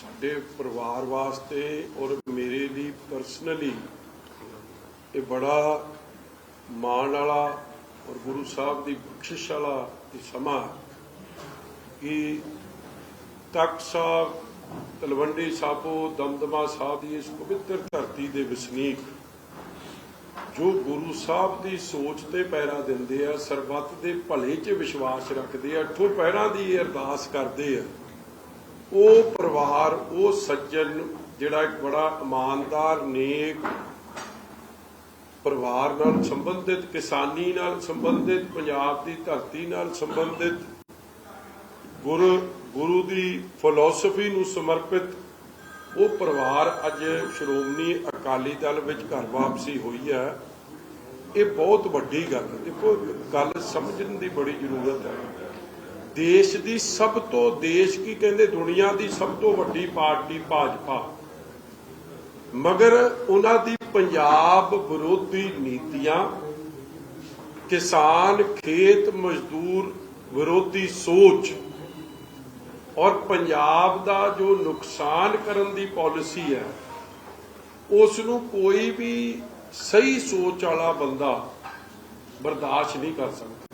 ਸਾਡੇ ਪਰਿਵਾਰ ਵਾਸਤੇ ਔਰ ਮੇਰੇ ਲਈ ਪਰਸਨਲੀ ਇਹ ਬੜਾ ਮਾਣ ਵਾਲਾ ਔਰ ਗੁਰੂ ਸਾਹਿਬ ਦੀ ਬਖਸ਼ਿਸ਼ ਵਾਲਾ ਇਹ ਸਮਾਂ ਕਿ ਤਖਤ ਸਾਹਿਬ, ਤਲਵੰਡੀ ਸਾਬੋ, ਦਮਦਮਾ ਸਾਹਿਬ ਦੀ ਇਸ ਪਵਿੱਤਰ ਧਰਤੀ ਦੇ ਵਸਨੀਕ ਜੋ ਗੁਰੂ ਸਾਹਿਬ ਦੀ ਸੋਚ ਤੇ ਪੈਰਾ ਦਿੰਦੇ ਆ, ਸਰਬੱਤ ਦੇ ਭਲੇ 'ਚ ਵਿਸ਼ਵਾਸ ਰੱਖਦੇ ਆ ਅਠੋ ਪੈਰਾਂ ਦੀ ਅਰਦਾਸ ਕਰਦੇ ਆ। ਉਹ ਪਰਿਵਾਰ, ਉਹ ਸੱਜਣ ਜਿਹੜਾ ਇੱਕ ਬੜਾ ਇਮਾਨਦਾਰ, ਨੇਕ ਪਰਿਵਾਰ ਨਾਲ ਸੰਬੰਧਿਤ, ਕਿਸਾਨੀ ਨਾਲ ਸੰਬੰਧਿਤ, ਪੰਜਾਬ ਦੀ ਧਰਤੀ ਨਾਲ ਸੰਬੰਧਿਤ, ਗੁਰੂ ਗੁਰੂ ਦੀ ਫਿਲਾਸਫੀ ਨੂੰ ਸਮਰਪਿਤ, ਉਹ ਪਰਿਵਾਰ ਅੱਜ ਸ਼੍ਰੋਮਣੀ ਅਕਾਲੀ ਦਲ ਵਿੱਚ ਘਰ ਵਾਪਸੀ ਹੋਈ ਹੈ। ਇਹ ਬਹੁਤ ਵੱਡੀ ਗੱਲ ਦੇਖੋ, ਗੱਲ ਸਮਝਣ ਦੀ ਬੜੀ ਜ਼ਰੂਰਤ ਹੈ। ਦੇਸ਼ ਦੀ ਸਭ ਤੋਂ, ਦੇਸ਼ ਕੀ ਕਹਿੰਦੇ, ਦੁਨੀਆ ਦੀ ਸਭ ਤੋਂ ਵੱਡੀ ਪਾਰਟੀ ਭਾਜਪਾ। ਮਗਰ ਉਹਨਾਂ ਦੀ ਪੰਜਾਬ ਵਿਰੋਧੀ ਨੀਤੀਆਂ, ਕਿਸਾਨ, ਖੇਤ ਮਜ਼ਦੂਰ ਵਿਰੋਧੀ ਸੋਚ ਔਰ ਪੰਜਾਬ ਦਾ ਜੋ ਨੁਕਸਾਨ ਕਰਨ ਦੀ ਪਾਲਿਸੀ ਹੈ ਉਸ ਨੂੰ ਕੋਈ ਵੀ ਸਹੀ ਸੋਚ ਵਾਲਾ ਬੰਦਾ ਬਰਦਾਸ਼ਤ ਨਹੀਂ ਕਰ ਸਕਦਾ।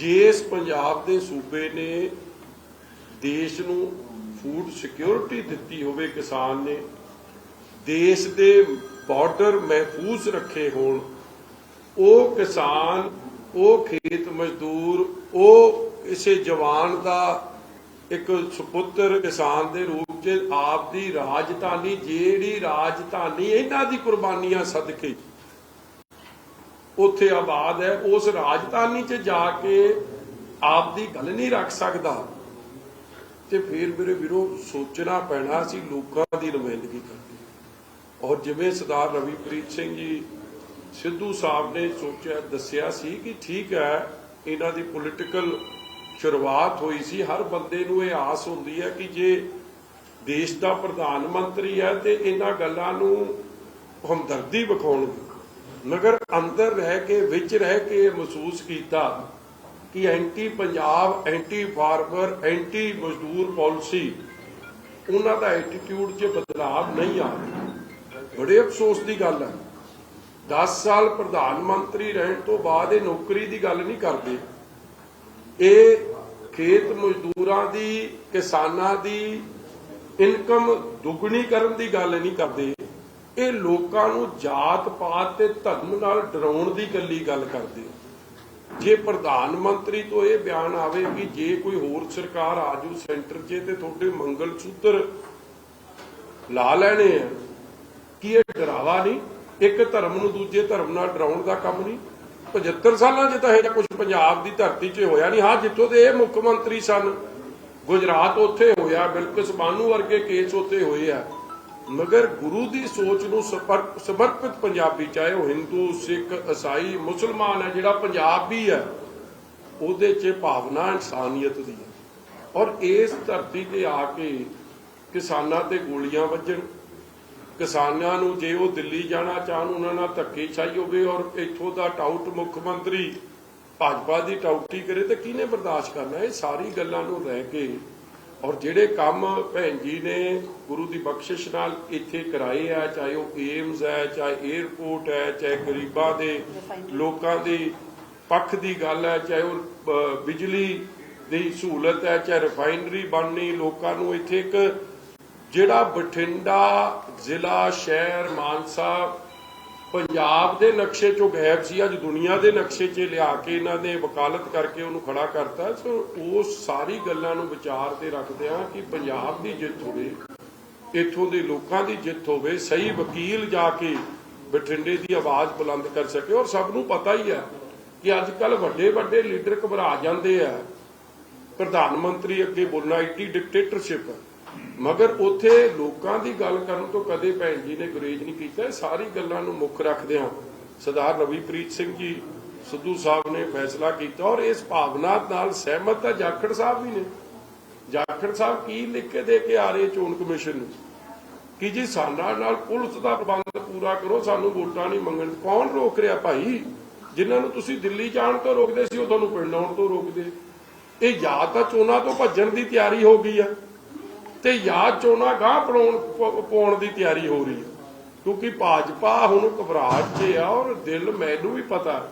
ਜਿਸ ਪੰਜਾਬ ਦੇ ਸੂਬੇ ਨੇ ਦੇਸ਼ ਨੂੰ ਫੂਡ ਸਿਕਿਉਰਿਟੀ ਦਿੱਤੀ ਹੋਵੇ ਕਿਸਾਨ ਨੇ, ਦੇਸ਼ ਦੇ ਬਾਰਡਰ ਮਹਿਫੂਜ਼ ਰੱਖੇ ਹੋਣ, ਉਹ ਕਿਸਾਨ, ਉਹ ਖੇਤ ਮਜ਼ਦੂਰ, ਉਹ ਇਸੇ ਜਵਾਨ ਦਾ ਇੱਕ ਸੁਪੁੱਤਰ ਕਿਸਾਨ ਦੇ ਰੂਪ 'ਚ ਆਪ ਦੀ ਰਾਜਧਾਨੀ, ਜਿਹੜੀ ਰਾਜਧਾਨੀ ਇਹਨਾਂ ਦੀ ਕੁਰਬਾਨੀਆਂ ਸਦਕੇ ਉੱਥੇ ਆਬਾਦ ਹੈ, ਉਸ ਰਾਜਧਾਨੀ 'ਚ ਜਾ ਕੇ ਆਪ ਦੀ ਗੱਲ ਨਹੀਂ ਰੱਖ ਸਕਦਾ। ਤੇ ਫਿਰ ਮੇਰੇ ਵੀਰੋ, ਸੋਚਣਾ ਪੈਣਾ ਸੀ ਲੋਕਾਂ ਦੀ ਨੁਮਾਇੰਦਗੀ ਕਰਦੇ ਔਰ ਜਿਵੇਂ ਸਰਦਾਰ ਰਵੀਪ੍ਰੀਤ ਸਿੰਘ ਜੀ ਸਿੱਧੂ ਸਾਹਿਬ ਨੇ ਸੋਚਿਆ, ਦੱਸਿਆ ਸੀ ਕਿ ਠੀਕ ਹੈ, ਇਹਨਾਂ ਦੀ ਪੋਲਿਟੀਕਲ ਸ਼ੁਰੂਆਤ ਹੋਈ ਸੀ। ਹਰ ਬੰਦੇ ਨੂੰ ਇਹ ਆਸ ਹੁੰਦੀ ਹੈ ਕਿ ਜੇ ਦੇਸ਼ ਦਾ ਪ੍ਰਧਾਨ ਮੰਤਰੀ ਹੈ ਤੇ ਇਹਨਾਂ ਗੱਲਾਂ ਨੂੰ ਹਮਦਰਦੀ ਵਿਖਾਉਣਗੇ ਮਗਰ ਅੰਦਰ ਰਹਿ ਕੇ, ਵਿੱਚ ਰਹਿ ਕੇ ਇਹ ਮਹਿਸੂਸ ਕੀਤਾ ਕਿ anti Punjab anti farmer anti ਮਜ਼ਦੂਰ ਪਾਲਿਸੀ, ਉਹਨਾਂ ਦਾ ਐਟੀਟਿਊਡ 'ਚ ਬਦਲਾਅ ਨਹੀਂ ਆ ਬੜੇ ਅਫਸੋਸ ਦੀ ਗੱਲ ਹੈ 10 ਸਾਲ ਪ੍ਰਧਾਨ ਮੰਤਰੀ ਰਹਿਣ ਤੋਂ ਬਾਅਦ ਇਹ ਨੌਕਰੀ ਦੀ ਗੱਲ ਨਹੀਂ ਕਰਦੇ। ਇਹ ਖੇਤ ਮਜ਼ਦੂਰਾਂ ਦੀ, ਕਿਸਾਨਾਂ ਦੀ, ਇਨਕਮ ਦੁੱਗਣੀ ਕਰਨ ਦੀ ਗੱਲ ਨਹੀਂ ਕਰਦੇ। ਇਹ ਲੋਕਾਂ ਨੂੰ ਜਾਤ ਪਾਤ ਤੇ ਧਰਮ ਨਾਲ ਡਰਾਉਣ ਦੀ ਗੱਲੀ ਗੱਲ ਕਰਦੇ ਜੇ ਪ੍ਰਧਾਨ ਮੰਤਰੀ ਤੋਂ ਇਹ ਬਿਆਨ ਆਵੇ ਕਿ ਜੇ ਕੋਈ ਹੋਰ ਸਰਕਾਰ ਆਜੂ ਸੈਂਟਰ 'ਚ ਤੇ ਤੁਹਾਡੇ ਮੰਗਲ ਸੂਤਰ ਲਾ ਲੈਣੇ ਆ, ਕੀ ਇਹ ਡਰਾਵਾ ਨਹੀਂ? ਇੱਕ ਧਰਮ ਨੂੰ ਦੂਜੇ ਧਰਮ ਨਾਲ ਡਰਾਉਣ ਦਾ ਕੰਮ ਨਹੀਂ? 75 ਸਾਲਾਂ 'ਚ ਤਾਂ ਇਹ ਕੁਝ ਪੰਜਾਬ ਦੀ ਧਰਤੀ 'ਚ ਹੋਇਆ ਨਹੀਂ। ਹਾਂ, ਜਿੱਥੋਂ ਦੇ ਇਹ ਮੁੱਖ ਮੰਤਰੀ ਸਨ, ਗੁਜਰਾਤ ਉੱਥੇ ਹੋਇਆ, ਬਿਲਕੁਲ ਬਾਨੂ ਵਰਗੇ ਕੇਸ ਉੱਥੇ ਹੋਏ ਆ। ਮਗਰ ਗੁਰੂ ਦੀ ਸੋਚ ਨੂੰ ਸਮਰਪਿਤ ਪੰਜਾਬੀ, ਚਾਹੇ ਉਹ ਹਿੰਦੂ, ਸਿੱਖ ਈਸਾਈ ਮੁਸਲਮਾਨ ਹੈ, ਜਿਹੜਾ ਪੰਜਾਬੀ ਹੈ, ਉਹਦੇ 'ਚ ਭਾਵਨਾ ਇਨਸਾਨੀਅਤ ਦੀ ਹੈ। ਔਰ ਇਸ ਧਰਤੀ ਤੇ ਆ ਕੇ ਕਿਸਾਨਾਂ ਤੇ ਗੋਲੀਆਂ ਵੱਜਣ, ਕਿਸਾਨਾਂ ਨੂੰ ਜੇ ਉਹ ਦਿੱਲੀ ਜਾਣਾ ਚਾਹਣ, ਉਹਨਾਂ ਨਾਲ ਧੱਕੇ ਛਾਈ ਹੋਵੇ ਔਰ ਇੱਥੋਂ ਦਾ ਟਾਊਟ ਮੁੱਖ ਮੰਤਰੀ ਭਾਜਪਾ ਦੀ ਟਾਊਟੀ ਕਰੇ, ਤਾਂ ਕਿਹਨੇ ਬਰਦਾਸ਼ਤ ਕਰਨਾ? ਇਹ ਸਾਰੀ ਗੱਲਾਂ ਨੂੰ ਰਹਿ ਕੇ ਔਰ ਜਿਹੜੇ ਕੰਮ ਭੈਣ ਜੀ ਨੇ ਗੁਰੂ ਦੀ ਬਖਸ਼ਿਸ਼ ਨਾਲ ਇੱਥੇ ਕਰਾਏ ਆ, ਚਾਹੇ ਉਹ ਏਮਜ਼ ਹੈ ਚਾਹੇ 에ਅਰਪੋਰਟ ਹੈ ਚਾਹੇ ਗਰੀਬਾਂ ਦੇ, ਲੋਕਾਂ ਦੇ ਪੱਖ ਦੀ ਗੱਲ ਹੈ ਚਾਹੇ ਉਹ ਬਿਜਲੀ ਦੀ ਸਹੂਲਤ ਹੈ ਚਾਹੇ ਰਿਫਾਈਨਰੀ ਬਣਨੀ, ਲੋਕਾਂ ਨੂੰ ਇੱਥੇ ਇੱਕ ਜਿਹੜਾ ਬਠਿੰਡਾ ਜ਼ਿਲ੍ਹਾ ਸ਼ਹਿਰ ਮਾਨਸਾ ਪੰਜਾਬ ਦੇ ਨਕਸ਼ੇ ਚੋਂ ਗਾਇਬ ਸੀ, ਅੱਜ ਦੁਨੀਆ ਦੇ ਨਕਸ਼ੇ 'ਚ ਲਿਆ ਕੇ ਇਹਨਾਂ ਨੇ ਵਕਾਲਤ ਕਰਕੇ ਉਹਨੂੰ ਖੜਾ ਕਰਤਾ। ਸੋ ਉਹ ਸਾਰੀ ਗੱਲਾਂ ਨੂੰ ਵਿਚਾਰ ਤੇ ਰੱਖਦੇ ਆ ਕਿ ਪੰਜਾਬ ਦੀ ਜਿੱਤ ਹੋਵੇ, ਇੱਥੋਂ ਦੇ ਲੋਕਾਂ ਦੀ ਜਿੱਤ ਹੋਵੇ, ਸਹੀ ਵਕੀਲ ਜਾ ਕੇ ਬਠਿੰਡੇ ਦੀ ਆਵਾਜ਼ ਬੁਲੰਦ ਕਰ ਸਕੇ। ਔਰ ਸਭ ਨੂੰ ਪਤਾ ਹੀ ਹੈ ਕਿ ਅੱਜ ਕੱਲ ਵੱਡੇ ਵੱਡੇ ਲੀਡਰ ਘਬਰਾ ਜਾਂਦੇ ਆ। ਪ੍ਰਧਾਨ ਮੰਤਰੀ ਅੱਗੇ ਬੋਲਣਾ ਇੱਡੀ ਡਿਕਟੇਟਰਸ਼ਿਪ ਹੈ ਮਗਰ ਉੱਥੇ ਲੋਕਾਂ ਦੀ ਗੱਲ ਕਰਨ ਤੋਂ ਕਦੇ ਭੈਣ ਜੀ ਨੇ ਗੁਰੇਜ ਨਹੀਂ ਕੀਤਾ। ਸਾਰੀ ਗੱਲਾਂ ਨੂੰ ਮੁੱਖ ਰੱਖਦਿਆਂ ਸਰਦਾਰ ਰਵੀਪ੍ਰੀਤ ਸਿੰਘ ਜੀ, ਸਿੱਧੂ ਸਾਹਿਬ ਨੇ ਫੈਸਲਾ ਕੀਤਾ ਔਰ ਇਸ ਭਾਵਨਾ ਨਾਲ ਸਹਿਮਤ ਤਾਂ ਜਾਖੜ ਸਾਹਿਬ ਵੀ ਨੇ। ਜਾਖੜ ਸਾਹਿਬ ਕੀ ਲਿਖ ਕੇ ਦੇ ਕੇ ਆ ਰਹੇ ਚੋਣ ਕਮਿਸ਼ਨ ਨੂੰ? ਕਿ ਜੀ ਸਾਡਾ ਨਾਲ ਪੁਲਿਸ ਦਾ ਪ੍ਰਬੰਧ ਪੂਰਾ ਕਰੋ, ਸਾਨੂੰ ਵੋਟਾਂ ਨਹੀਂ ਮੰਗਣ। ਕੌਣ ਰੋਕ ਰਿਹਾ ਭਾਈ? ਜਿਨ੍ਹਾਂ ਨੂੰ ਤੁਸੀਂ ਦਿੱਲੀ ਜਾਣ ਤੋਂ ਰੋਕਦੇ ਸੀ, ਉਹ ਤੁਹਾਨੂੰ ਪਿੰਡ ਆਉਣ ਤੋਂ ਰੋਕਦੇ। ਇਹ ਜਾਂ ਤਾਂ ਚੋਣਾਂ ਤੋਂ ਭੱਜਣ ਦੀ ਤਿਆਰੀ ਹੋ ਗਈ ਆ। ਤੇ ਯਾਦ ਚੋਣਾ ਗਾਹ ਪਾਉਣ ਪਾਉਣ ਦੀ ਤਿਆਰੀ ਹੋ ਰਹੀ ਹੈ। ਕਿਉਂਕਿ ਭਾਜਪਾ ਹੁਣ ਘਬਰਾਹਟ 'ਚ ਆ ਔਰ ਦਿਲ ਮੈਨੂੰ ਵੀ ਪਤਾ।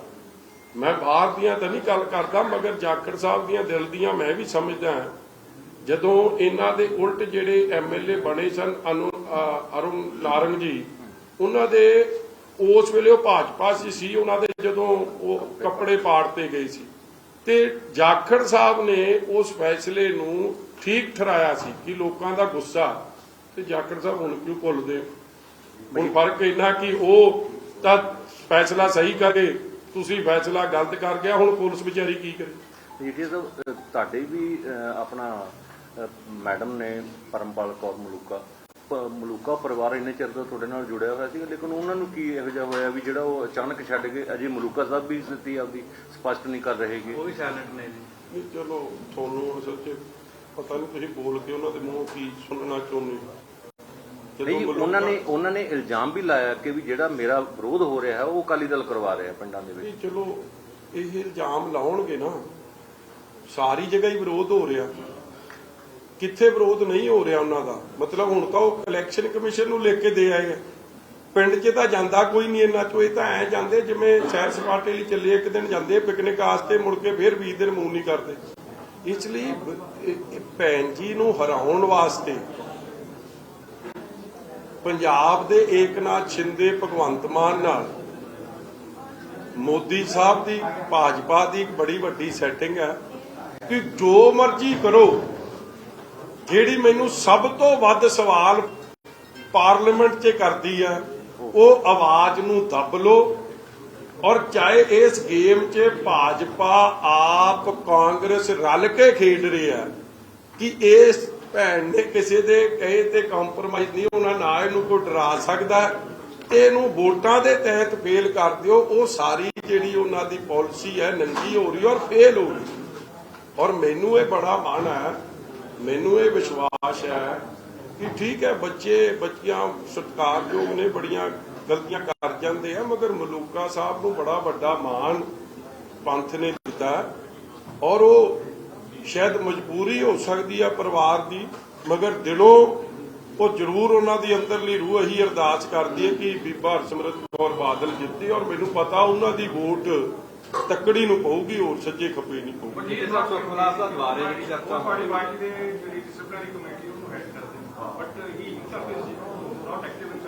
ਮੈਂ ਬਾਹਰ ਦੀਆਂ ਤਾਂ ਨਹੀਂ ਗੱਲ ਕਰਦਾ, ਮਗਰ ਜਾਖੜ ਸਾਹਿਬ ਦੀਆਂ ਦਿਲ ਦੀਆਂ ਮੈਂ ਵੀ ਸਮਝਦਾ ਜਦੋਂ ਇਹਨਾਂ ਦੇ ਉਲਟ ਜਿਹੜੇ ਐਮਐਲਏ ਬਣੇ ਸਨ, ਅਨੁ ਅਰੁਣ ਨਾਰੰਗ ਜੀ, ਉਹਨਾਂ ਦੇ ਉਸ ਵੇਲੇ ਉਹ ਭਾਜਪਾ 'ਚ ਸੀ ਉਹਨਾਂ ਦੇ ਜਦੋਂ ਉਹ ਕੱਪੜੇ ਪਾੜ ਤੇ ਗਏ ਸੀ। ਤੇ ਜਾਖੜ ਸਾਹਿਬ ਨੇ ਉਸ ਫੈਸਲੇ ਨੂੰ ਠੀਕ ਠਹਿਰਾਇਆ ਸੀ ਕਿ ਲੋਕਾਂ ਦਾ ਗੁੱਸਾ ਤੇ ਜਾਖੜ ਸਾਹਿਬ ਹੁਣ ਕਿਉਂ ਭੁੱਲਦੇ? ਹੁਣ ਫ਼ਰਕ ਇੰਨਾ ਕਿ ਉਹ ਤਾਂ ਫੈਸਲਾ ਸਹੀ ਕਰੇ ਤੁਸੀਂ ਫੈਸਲਾ ਗਲਤ ਕਰ ਗਿਆ ਹੁਣ ਪੁਲਿਸ ਵਿਚਾਰੀ ਕੀ ਕਰੇ? ਜੀਟੀ ਸਾਹਿਬ ਤੁਹਾਡੇ ਵੀ ਆਪਣਾ ਮੈਡਮ ਨੇ ਪਰਮਪਾਲ ਕੌਰ ਮਲੂਕਾ ਮਲੂਕਾ ਪਰਿਵਾਰ ਇੰਨੇ ਚਿਰ ਤੋਂ ਤੁਹਾਡੇ ਨਾਲ ਜੁੜਿਆ ਹੋਇਆ ਸੀ ਲੇਕਿਨ ਉਹਨਾਂ ਨੂੰ ਕੀ ਇਹੋ ਜਿਹਾ ਹੋਇਆ ਵੀ ਜਿਹੜਾ ਉਹ ਅਚਾਨਕ ਛੱਡ ਗਏ ਅਜੇ ਮਲੂਕਾ ਸਾਹਿਬ ਵੀ ਸਥਿਤੀ ਆਪਦੀ ਸਪਸ਼ਟ ਨਹੀਂ ਕਰ ਰਹੇਗੇ ਉਹ ਵੀ ਸਾਇਲੈਂਟ ਨੇ ਜੀ। ਚਲੋ ਤੁਹਾਨੂੰ ਹੁਣ ਸੱਚੇ ਪਤਾ ਨਹੀਂ ਤੁਸੀਂ ਬੋਲ ਕੇ ਉਹਨਾਂ ਦੇ ਮੂੰਹੋਂ ਕੀ ਸੁਣਨਾ ਚਾਹੁੰਦੇ ਹੋ। ਨਹੀਂ ਉਹਨਾਂ ਨੇ ਉਹਨਾਂ ਨੇ ਇਲਜ਼ਾਮ ਵੀ ਲਾਇਆ ਕਿ ਵੀ ਜਿਹੜਾ ਮੇਰਾ ਵਿਰੋਧ ਹੋ ਰਿਹਾ ਹੈ ਉਹ ਅਕਾਲੀ ਦਲ ਕਰਵਾ ਰਿਹਾ ਪਿੰਡਾਂ ਦੇ ਵਿੱਚ। ਚਲੋ ਇਹ ਇਲਜ਼ਾਮ ਲਾਉਣਗੇ ਨਾ। ਸਾਰੀ ਜਗ੍ਹਾ ਹੀ ਵਿਰੋਧ ਹੋ ਰਿਹਾ। ਕਿੱਥੇ ਵਿਰੋਧ ਨਹੀਂ ਹੋ ਰਿਹਾ ਉਹਨਾਂ ਦਾ? ਮਤਲਬ ਹੁਣ ਤਾਂ ਉਹ ਇਲੈਕਸ਼ਨ ਕਮਿਸ਼ਨ ਨੂੰ ਲਿਖ ਕੇ ਦੇ ਆਏ ਆ। ਪਿੰਡ 'ਚ ਤਾਂ ਜਾਂਦਾ ਕੋਈ ਨਹੀਂ ਇੰਨਾ ਚੋ ਇਹ ਤਾਂ ਐ ਜਾਂਦੇ ਜਿਵੇਂ ਸੈਰ ਸਪਾਟੇ ਲਈ ਚੱਲੇ ਇੱਕ ਦਿਨ ਜਾਂਦੇ ਪਿਕਨਿਕ ਵਾਸਤੇ ਮੁੜ ਕੇ ਫਿਰ 20 ਦਿਨ ਮੂੰਹ ਨਹੀਂ ਕਰਦੇ। ਇਸ ਲਈ ਭੈਣ ਜੀ ਨੂੰ ਹਰਾਉਣ ਵਾਸਤੇ ਪੰਜਾਬ ਦੇ ਏਕਨਾਥ ਸ਼ਿੰਦੇ ਭਗਵੰਤ ਮਾਨ ਨਾਲ ਮੋਦੀ ਸਾਹਿਬ ਦੀ, ਭਾਜਪਾ ਦੀ ਇੱਕ ਬੜੀ ਵੱਡੀ ਸੈਟਿੰਗ ਹੈ ਕਿ ਜੋ ਮਰਜ਼ੀ ਕਰੋ, ਜਿਹੜੀ ਮੈਨੂੰ ਸਭ ਤੋਂ ਵੱਧ ਸਵਾਲ ਪਾਰਲੀਮੈਂਟ 'ਚ ਕਰਦੀ ਹੈ, ਉਹ ਆਵਾਜ਼ ਨੂੰ ਦੱਬ ਲਓ ਔਰ ਚਾਹੇ ਇਸ ਗੇਮ 'ਚ ਭਾਜਪਾ ਆਪ ਕਾਂਗਰਸ ਰਲ ਕੇ ਖੇਡ ਰਹੇ ਹੈ, ਕਿ ਇਸ ਭੈਣ ਨੇ ਕਿਸੇ ਦੇ ਕਹੇ ਤੇ ਕੰਪਰਮਾਈਜ਼ ਨਹੀਂ ਹੋਣਾ ਨਾ ਇਹਨੂੰ ਕੋਈ ਡਰਾ ਸਕਦਾ, ਤੇ ਇਹਨੂੰ ਵੋਟਾਂ ਦੇ ਤਹਿਤ ਫੇਲ ਕਰ ਦਿਓ, ਉਹ ਸਾਰੀ ਜਿਹੜੀ ਉਹਨਾਂ ਦੀ ਪਾਲਿਸੀ ਹੈ, ਨੰਗੀ ਹੋ ਰਹੀ ਔਰ ਫੇਲ ਹੋ ਰਹੀ ਔਰ ਮੈਨੂੰ ਇਹ ਬੜਾ ਮਾਣ ਹੈ, ਮੈਨੂੰ ਇਹ ਵਿਸ਼ਵਾਸ ਹੈ ਕਿ ਠੀਕ ਹੈ, ਬੱਚੇ, ਬੱਚੀਆਂ ਸਤਿਕਾਰਯੋਗ ਨੇ ਬੜੀਆਂ ਗਲਤੀਆਂ ਕਰ ਜਾਂਦੇ ਆ ਮਗਰ ਮਲੂਕਾ ਸਾਹਿਬ ਨੂੰ ਬੜਾ ਵੱਡਾ ਮਾਣ ਪੰਥ ਨੇ ਦਿੱਤਾ। ਹੈ। ਔਰ ਉਹ ਸ਼ਾਇਦ ਮਜਬੂਰੀ ਹੋ ਸਕਦੀ ਹੈ ਪਰਿਵਾਰ ਦੀ ਮਗਰ ਦਿਲੋਂ ਉਹ ਜ਼ਰੂਰ ਉਹਨਾਂ ਦੀ ਅੰਦਰਲੀ ਰੂਹ ਇਹੀ ਅਰਦਾਸ ਕਰਦੀ ਹੈ ਕਿ ਬੀਬਾ ਹਰਸਿਮਰਤ ਕੌਰ ਬਾਦਲ ਜਿੱਤੇ ਔਰ ਮੈਨੂੰ ਪਤਾ ਉਹਨਾਂ ਦੀ ਵੋਟ ਤੱਕੜੀ ਨੂੰ ਪਊਗੀ ਹੋਰ ਸੱਜੇ ਖੱਬੇ ਨਹੀਂ ਪਊਗੀ। ਜੀ ਸਾਹਿਬ ਸੁਖਲਾਸ ਦਾ ਦੁਆਰੇ ਜਿਹੜੀ ਚਰਚਾ ਪਾਰਟੀ ਪਾਰਟੀ ਦੇ ਜਿਹੜੀ ਡਿਸਪਲਿਨਰੀ ਕਮੇਟੀ ਉਹਨੂੰ ਹੈਡ ਕਰਦੇ ਨੇ। But he himself is not active in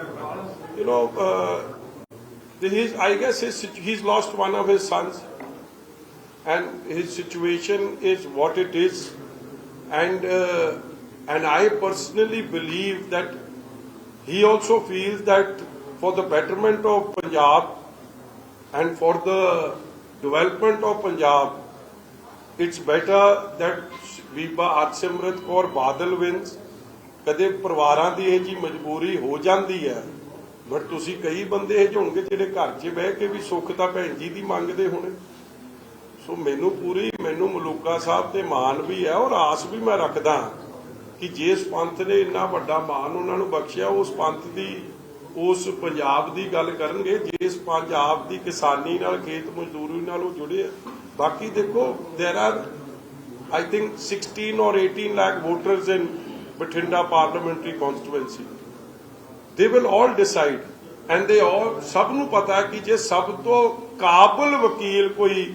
you know, uh, the- his, I guess his, situ- he's lost one of his sons, and his situation is what it is, and uh, and I personally believe that he also feels that for the betterment of Punjab and for the development of Punjab, it's better that Biba Harsimrat Kaur Badal wins. ਕਦੇ ਪਰਿਵਾਰਾਂ ਦੀ ਇਹ ਜੀ ਮਜਬੂਰੀ ਹੋ ਜਾਂਦੀ ਹੈ but ਤੁਸੀਂ ਕਈ ਬੰਦੇ ਇਹ ਹੋਣਗੇ ਜਿਹੜੇ ਘਰ 'ਚ ਬਹਿ ਕੇ ਵੀ ਸੁੱਖ ਤਾਂ ਭੈਣ ਜੀ ਦੀ ਮੰਗਦੇ ਹੋਣੇ ਸੋ ਮੈਨੂੰ ਪੂਰੀ ਮੈਨੂੰ ਮਲੂਕਾ ਸਾਹਿਬ ਤੇ ਮਾਣ ਵੀ ਹੈ ਔਰ ਆਸ ਵੀ ਮੈਂ ਰੱਖਦਾ ਕਿ ਜਿਸ ਪੰਥ ਨੇ ਇੰਨਾ ਵੱਡਾ ਮਾਣ ਉਹਨਾਂ ਨੂੰ ਬਖਸ਼ਿਆ ਉਸ ਪੰਥ ਦੀ ਉਸ ਪੰਜਾਬ ਦੀ ਗੱਲ ਕਰਨਗੇ ਜਿਸ ਪੰਜਾਬ ਦੀ ਕਿਸਾਨੀ ਨਾਲ ਖੇਤ ਮਜ਼ਦੂਰੀ ਨਾਲ ਉਹ ਜੁੜੇ ਆ ਬਾਕੀ ਦੇਖੋ there are I think 16 or 18 lakh voters in Bathinda parliamentary constituency. they will all decide and they all ਸਭ ਨੂੰ ਪਤਾ ਕਿ ਜੇ ਸਭ ਤੋਂ ਕਾਬਲ ਵਕੀਲ ਕੋਈ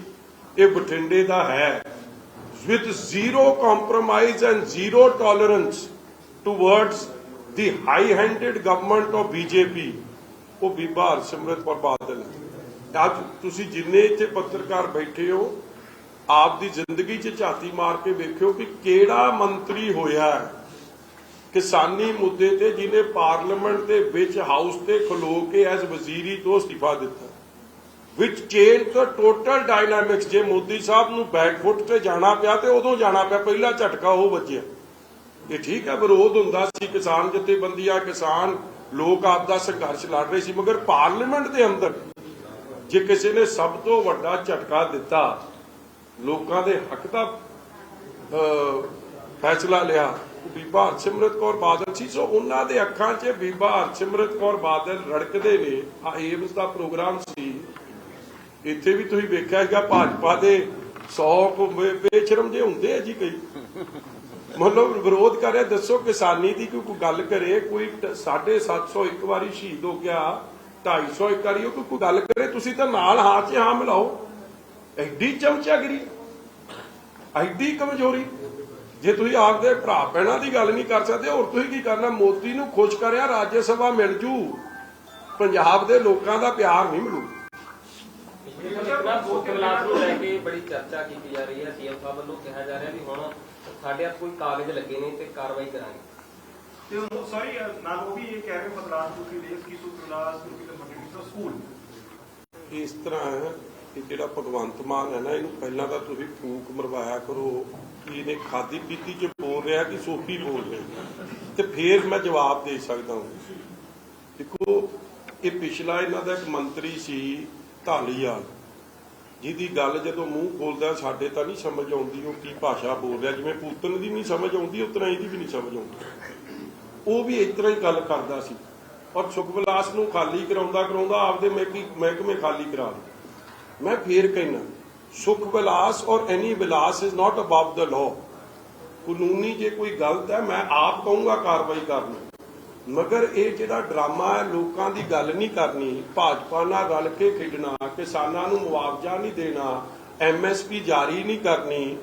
ਇਹ ਬਠਿੰਡੇ ਦਾ ਹੈ with zero compromise and zero tolerance towards the high-handed government of BJP ਉਹ ਬੀਬਾ ਹਰਸਿਮਰਤ ਕੌਰ ਬਾਦਲ ਅੱਜ ਤੁਸੀਂ ਜਿੰਨੇ ਇੱਥੇ ਪੱਤਰਕਾਰ ਬੈਠੇ ਹੋ ਆਪ ਦੀ ਜ਼ਿੰਦਗੀ 'ਚ ਝਾਤੀ ਮਾਰ ਕੇ ਵੇਖਿਓ ਕਿ ਕਿਹੜਾ ਮੰਤਰੀ ਹੋਇਆ ਹੈ ਕਿਸਾਨੀ ਮੁੱਦੇ ਤੇ ਜਿਹਨੇ ਪਾਰਲੀਮੈਂਟ ਦੇ ਵਿੱਚ ਹਾਊਸ ਤੇ ਖਲੋ ਕੇ ਐਸ ਵਜ਼ੀਰੀ ਤੋਂ ਅਸਤੀਫਾ ਦਿੱਤਾ। ਵਿਚ ਚੇਂਜ ਦਾ ਟੋਟਲ ਡਾਇਨਾਮਿਕਸ ਜੇ ਮੋਦੀ ਸਾਹਿਬ ਨੂੰ ਬੈਕਫੁੱਟ ਤੇ ਜਾਣਾ ਪਿਆ ਤੇ ਉਦੋਂ ਜਾਣਾ ਪਿਆ, ਪਹਿਲਾ ਝਟਕਾ ਉਹ ਵੱਜਿਆ। ਇਹ ਠੀਕ ਹੈ, ਵਿਰੋਧ ਹੁੰਦਾ ਸੀ ਕਿਸਾਨ ਜਥੇਬੰਦੀਆਂ, ਕਿਸਾਨ ਲੋਕ ਆਪ ਦਾ ਸੰਘਰਸ਼ ਲੜ ਰਹੇ ਸੀ, ਮਗਰ ਪਾਰਲੀਮੈਂਟ ਦੇ ਅੰਦਰ ਜੇ ਕਿਸੇ ਨੇ ਸਭ ਤੋਂ ਵੱਡਾ ਝਟਕਾ ਦਿੱਤਾ, ਲੋਕਾਂ ਦੇ ਹੱਕ ਦਾ ਫੈਸਲਾ ਲਿਆ ਬੀਬਾ ਹਰਸਿਮਰਤ ਕੌਰ ਬਾਦਲ ਸੀ, ਸੋ ਉਹਨਾਂ ਦੇ ਅੱਖਾਂ 'ਚ ਬੀਬਾ ਹਰਸਿਮਰਤ ਕੌਰ ਬਾਦਲ ਰੜਕਦੇ ਨੇ। ਆ ਏਮਸ ਦਾ ਪ੍ਰੋਗਰਾਮ ਸੀ। ਇੱਥੇ ਵੀ ਤੁਸੀਂ ਵੇਖਿਆ ਹੈਗਾ ਭਾਜਪਾ ਦੇ 100 ਬੇਸ਼ਰਮ ਜੇ ਹੁੰਦੇ ਆ ਜੀ ਕਈ। ਮਤਲਬ ਵਿਰੋਧ ਕਰ ਰਿਹਾ ਦੱਸੋ ਕਿਸਾਨੀ ਦੀ ਕੋਈ ਗੱਲ ਕਰੇ, ਕੋਈ 750 ਇੱਕ ਵਾਰੀ ਸ਼ਹੀਦ ਹੋ ਗਿਆ 250 ਇੱਕ ਵਾਰੀ ਉਹ ਕੋਈ ਕੋਈ ਗੱਲ ਕਰੇ, ਤੁਸੀਂ ਤਾਂ ਨਾਲ ਹਾਂ 'ਚ ਹਾਂ ਮਿਲਾਓ। ਐਡੀ ਚਮਚਾਗਰੀ, ਐਡੀ ਕਮਜ਼ੋਰੀ। ਜੇ ਤੁਸੀਂ ਆਪਦੇ ਭਰਾ ਭੈਣਾਂ ਦੀ ਗੱਲ ਨਹੀਂ ਕਰ ਸਕਦੇ ਹੋਰ ਤੁਸੀਂ ਕੀ ਕਰਨਾ? ਮੋਦੀ ਨੂੰ ਖੁਸ਼ ਕਰਿਆ ਰਾਜ ਸਭਾ ਮਿਲ ਜੂ। ਪੰਜਾਬ ਦੇ ਲੋਕਾਂ ਦਾ ਪਿਆਰ ਨਹੀਂ ਮਿਲੂ। ਇਤਨਾ ਸੁੱਖ ਵਿਲਾਸ ਨੂੰ ਲੈ ਕੇ ਬੜੀ ਚਰਚਾ ਕੀਤੀ ਜਾ ਰਹੀ ਹੈ ਸੀਐਮ ਸਾਹਿਬ ਵੱਲੋਂ ਕਿਹਾ ਜਾ ਰਿਹਾ ਵੀ ਹੁਣ ਸਾਡੇ ਹੱਥ ਕੋਈ ਕਾਗਜ਼ ਲੱਗੇ ਨੇ ਤੇ ਕਾਰਵਾਈ ਕਰਾਂਗੇ ਤੇ ਉਹ ਸੌਰੀ ਨਾਲ ਉਹ ਵੀ ਇਹ ਕਹਿ ਰਹੇ ਬਦਲਾਅ ਕਿਉਂਕਿ ਦੇਸ਼ ਕੀ ਸੁਤਰਾਸ ਕਿਉਂਕਿ ਕੰਪਨੀ ਦਾ ਸਕੂਲ। ਇਸ ਤਰ੍ਹਾਂ ਹੈ ਕਿ ਜਿਹੜਾ ਭਗਵੰਤ ਮਾਨ ਹੈ ਨਾ ਇਹਨੂੰ ਪਹਿਲਾਂ ਤਾਂ ਤੁਸੀਂ ਫੂਕ ਮਰਵਾਇਆ ਕਰੋ। ਇਹਨੇ ਖਾਦੀ ਪੀਤੀ ਚ ਬੋਲ ਰਿਹਾ ਕਿ ਸੋਫੀ ਬੋਲ ਰਿਹਾ। ਤੇ ਫੇਰ ਮੈਂ ਜਵਾਬ ਦੇ ਸਕਦਾ ਹਾਂ। ਦੇਖੋ, ਇਹ ਪਿਛਲਾ ਇਹਨਾਂ ਦਾ ਇੱਕ ਮੰਤਰੀ ਸੀ ਢਾਲੀਵਾਲ ਜਿਹਦੀ ਗੱਲ ਜਦੋਂ ਮੂੰਹ ਖੋਲਦਾ ਸਾਡੇ ਤਾਂ ਨਹੀਂ ਸਮਝ ਆਉਂਦੀ ਉਹ ਕੀ ਭਾਸ਼ਾ ਬੋਲ ਰਿਹਾ। ਜਿਵੇਂ ਪੂਤਨ ਦੀ ਨਹੀਂ ਸਮਝ ਆਉਂਦੀ ਉਤਨਾ ਇਹਦੀ ਵੀ ਨਹੀਂ ਸਮਝ ਆਉਂਦੀ। ਉਹ ਵੀ ਇਸ ਤਰ੍ਹਾਂ ਹੀ ਗੱਲ ਕਰਦਾ ਸੀ। ਔਰ ਸੁਖਵਿਲਾਸ ਨੂੰ ਖਾਲੀ ਕਰਾਉਂਦਾ ਕਰਾਉਂਦਾ ਆਪਦੇ ਮਹਿਕੀ- ਮਹਿਕਮੇ ਖਾਲੀ ਕਰਾ ਲਏ। ਮੈਂ ਫੇਰ ਕਹਿਣਾ Sukh Vilas or any Vilas is not above the law ਕਾਨੂੰਨੀ ਜੇ ਕੋਈ ਗਲਤ ਹੈ, ਮੈਂ ਆਪ ਕਹੂੰਗਾ ਕਾਰਵਾਈ ਕਰਨੀ। ਮਗਰ ਇਹ ਜਿਹੜਾ ਡਰਾਮਾ ਹੈ, ਲੋਕਾਂ ਦੀ ਗੱਲ ਨਹੀਂ ਕਰਨੀ। ਭਾਜਪਾ ਨਾਲ ਰਲ ਕੇ ਖੇਡਣਾ, ਕਿਸਾਨਾਂ ਨੂੰ ਮੁਆਵਜ਼ਾ ਨਹੀਂ ਦੇਣਾ ਐਮਐਸਪੀ ਜਾਰੀ ਨਹੀਂ ਕਰਨੀ,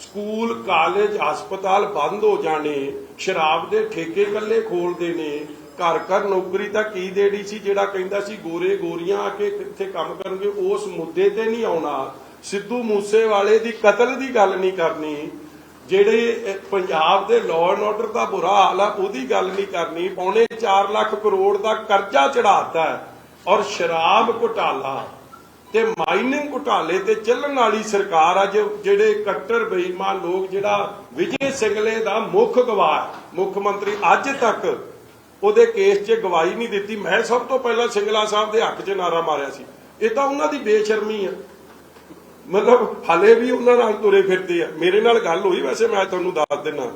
ਸਕੂਲ, ਕਾਲਜ, ਹਸਪਤਾਲ ਬੰਦ ਹੋ ਜਾਣੇ, ਸ਼ਰਾਬ ਦੇ ਠੇਕੇ ਕੱਲੇ ਖੋਲਦੇ ਨੇ ਘਰ ਘਰ ਨੌਕਰੀ ਤਾਂ ਕੀ ਦੇੜੀ ਸੀ, ਜਿਹੜਾ ਕਹਿੰਦਾ ਸੀ ਗੋਰੇ ਗੋਰੀਆਂ ਆ ਕੇ ਕਿੱਥੇ ਕੰਮ ਕਰਨਗੇ, ਉਸ ਮੁੱਦੇ ਤੇ ਨਹੀਂ ਆਉਣਾ। ਸਿੱਧੂ ਮੂਸੇਵਾਲੇ ਦੀ ਕਤਲ ਦੀ ਗੱਲ ਨਹੀਂ ਕਰਨੀ। ਜਿਹੜੇ ਪੰਜਾਬ ਦੇ ਲਾਅ ਐਂਡ ਆਰਡਰ ਦਾ ਬੁਰਾ ਹਾਲ ਆ, ਉਹਦੀ ਗੱਲ ਨਹੀਂ ਕਰਨੀ। ਪੌਣੇ 4 ਲੱਖ ਕਰੋੜ ਦਾ ਕਰਜ਼ਾ ਚੜਾਤਾ ਔਰ ਸ਼ਰਾਬ ਘੁਟਾਲਾ। ਤੇ ਮਾਈਨਿੰਗ ਘੁਟਾਲੇ ਤੇ ਚੱਲਣ ਵਾਲੀ ਸਰਕਾਰ ਆ ਜਿਹੜੇ ਕੱਟਰ ਬੇਈਮਾਨ ਲੋਕ, ਜਿਹੜਾ ਵਿਜੇ ਸਿੰਗਲੇ ਦਾ ਮੁੱਖ ਗਵਾਹ ਮੁੱਖ ਮੰਤਰੀ ਅੱਜ ਤੱਕ ਉਹਦੇ ਕੇਸ 'ਚ ਗਵਾਹੀ ਨਹੀਂ ਦਿੱਤੀ। ਮੈਂ ਸਭ ਤੋਂ ਪਹਿਲਾਂ ਸਿੰਗਲਾ ਸਾਹਿਬ ਦੇ ਹੱਕ 'ਚ ਨਾਰਾ ਮਾਰਿਆ ਸੀ। ਇਹ ਤਾਂ ਉਹਨਾਂ ਦੀ ਬੇਸ਼ਰਮੀ ਆ ਮਤਲਬ ਹਲੇ ਵੀ ਉਹਨਾਂ ਨਾਲ ਤੁਰੇ ਫਿਰਦੇ ਆ। ਮੇਰੇ ਨਾਲ ਗੱਲ ਹੋਈ ਵੈਸੇ, ਮੈਂ ਤੁਹਾਨੂੰ ਦੱਸ ਦਿੰਨਾ।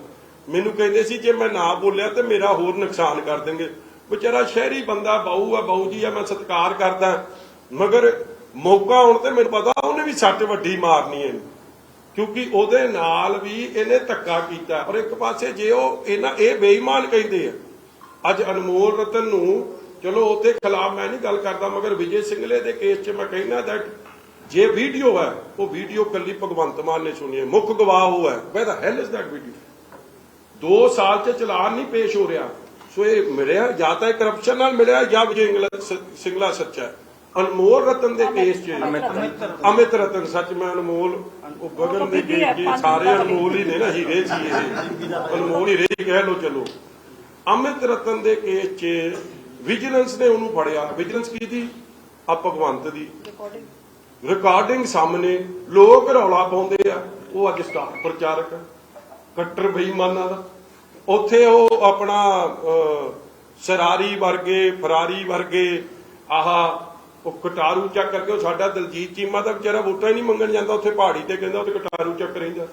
ਮੈਨੂੰ ਕਹਿੰਦੇ ਸੀ, ਜੇ ਮੈਂ ਨਾ ਬੋਲਿਆ ਤੇ ਮੇਰਾ ਹੋਰ ਨੁਕਸਾਨ ਕਰ ਦੇਣਗੇ। ਵਿਚਾਰਾ ਸ਼ਹਿਰੀ ਬੰਦਾ ਬਾਊ ਆ ਬਾਊ ਜੀ ਆ, ਮੈਂ ਸਤਿਕਾਰ ਕਰਦਾ। ਮਗਰ ਮੌਕਾ ਆਉਣ ਤੇ ਮੈਨੂੰ ਪਤਾ ਉਹਨੇ ਵੀ ਸੱਟ ਵੱਡੀ ਮਾਰਨੀ ਹੈ। ਕਿਉਂਕਿ ਉਹਦੇ ਨਾਲ ਵੀ ਇਹਨੇ ਧੱਕਾ ਕੀਤਾ। ਔਰ ਇੱਕ ਪਾਸੇ ਜੇ ਉਹ ਇਹਨਾਂ, ਇਹ ਬੇਈਮਾਨ ਕਹਿੰਦੇ ਆ। ਅੱਜ ਅਨਮੋਲ ਰਤਨ ਨੂੰ, ਚਲੋ ਉਹਦੇ ਖਿਲਾਫ ਮੈਂ ਨਹੀਂ ਗੱਲ ਕਰਦਾ, ਮਗਰ ਵਿਜੇ ਸਿੰਗਲੇ ਦੇ ਕੇਸ 'ਚ ਮੈਂ ਕਹਿੰਦਾ ਦੈਟ ਜੇ ਵੀਡੀਓ ਹੈ ਉਹ ਵੀਡੀਓ ਕੱਲੀ ਭਗਵੰਤ ਮਾਨ ਨੇ ਸੁਣੀ ਹੈ ਮੁੱਖ ਗਵਾਹ ਉਹ ਹੈ। ਵੇ ਦਾ ਹੈਲ ਇਜ਼ ਦੈਟ ਵੀਡੀਓ 2 ਸਾਲ 'ਚ ਚਲਾਨ ਨਹੀਂ ਪੇਸ਼ ਹੋ ਰਿਹਾ। ਸੋ ਇਹ ਮਿਲਿਆ ਜਾਂ ਤਾਂ ਕਰਪਸ਼ਨ ਨਾਲ ਮਿਲਿਆ ਜਾਂ ਵਿਜੇ ਸਿੰਗਲਾ ਸੱਚਾ ਹੈ। ਅਨਮੋਲ ਰਤਨ ਦੇ ਕੇਸ 'ਚ ਅਮਿਤ ਰਤਨ। ਸੱਚ ਮੈਂ ਅਨਮੋਲ ਉਹ ਗਗਨ ਦੇ ਕੇਸ 'ਚ ਸਾਰੇ ਅਨਮੋਲ ਹੀ ਨੇ ਨਾ ਹੀਰੇ ਸੀ ਇਹ। ਅਨਮੋਲ ਹੀ ਕਹਿ ਲੋ ਚਲੋ। ਅਮਿਤ ਰਤਨ ਦੇ ਕੇਸ 'ਚ ਵਿਜੀਲੈਂਸ ਨੇ ਉਹਨੂੰ ਫੜਿਆ। ਵਿਜੀਲੈਂਸ ਕੀ ਦੀ? ਆ ਭਗਵੰਤ ਦੀ। ਰਿਕਾਰਡਿੰਗ ਸਾਹਮਣੇ ਲੋਕ ਰੌਲਾ ਪਾਉਂਦੇ ਆ। ਉਹ ਅੱਜ ਸਟਾਰ ਪ੍ਰਚਾਰਕ, ਕੱਟਰ ਬੇਈਮਾਨਾਂ ਦਾ। ਉੱਥੇ ਉਹ ਆਪਣਾ ਸਰਾਰੀ ਵਰਗੇ, ਫਰਾਰੀ ਵਰਗੇ, ਆਹ, ਉਹ ਕਟਾਰੂ ਚੱਕ ਕਰਕੇ ਉਹ ਸਾਡਾ ਦਲਜੀਤ ਚੀਮਾ ਦਾ ਵਿਚਾਰਾ ਵੋਟਾਂ ਹੀ ਨਹੀਂ ਮੰਗਣ ਜਾਂਦਾ, ਉੱਥੇ ਪਹਾੜੀ ਤੇ ਕਹਿੰਦਾ ਉੱਥੇ ਕਟਾਰੂ ਚੱਕ ਰਹਿੰਦਾ।